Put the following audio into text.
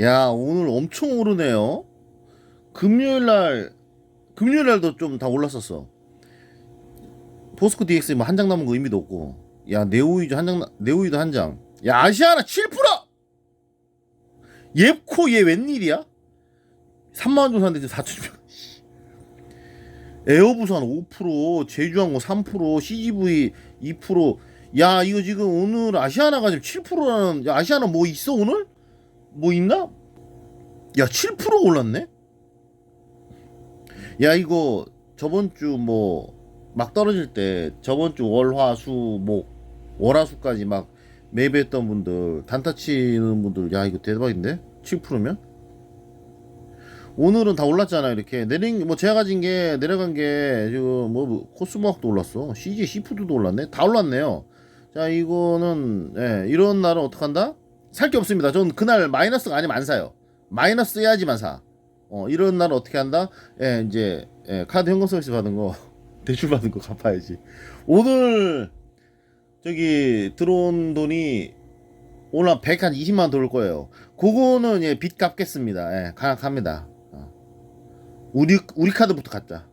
야 오늘 엄청 오르네요. 금요일 날 금요일 날도 좀 다 올랐었어. 포스코 DX 뭐 한 장 남은 거 의미도 없고. 야 네오이도 한장 네오이도 한 장. 야 아시아나 7%. 옙코 얘 웬일이야? 3만 원 정도 샀는데 지금 4천 원. 에어부산 5%, 제주항공 3%, CGV 2%. 야 이거 지금 오늘 아시아나가 지금 7%라는 야 아시아나 뭐 있어 오늘? 뭐 있나? 야 7% 올랐네? 야 이거 저번 주 뭐 막 떨어질 때 저번 주 월 화 수 목 월화수까지 막 매배했던 분들 단타 치는 분들 야 이거 대박인데? 7%면? 오늘은 다 올랐잖아 이렇게. 내린 뭐 제가 가진 게 내려간 게 지금 뭐 코스모학도 올랐어. CG 시푸드도 올랐네? 다 올랐네요. 자 이거는 예, 이런 날은 어떡한다 살 게 없습니다 전 그날 마이너스가 아니면 안 사요 마이너스 해야지만 사 어, 이런 날은 어떻게 한다 예 이제 예, 카드 현금 서비스 받은 거 대출 받은 거 갚아야지 오늘 저기 들어온 돈이 오늘 한100 한 20만 원 들어올 거예요. 그거는 예, 빚 갚겠습니다. 예, 가, 갑니다. 어. 우리 우리 카드부터 갖자.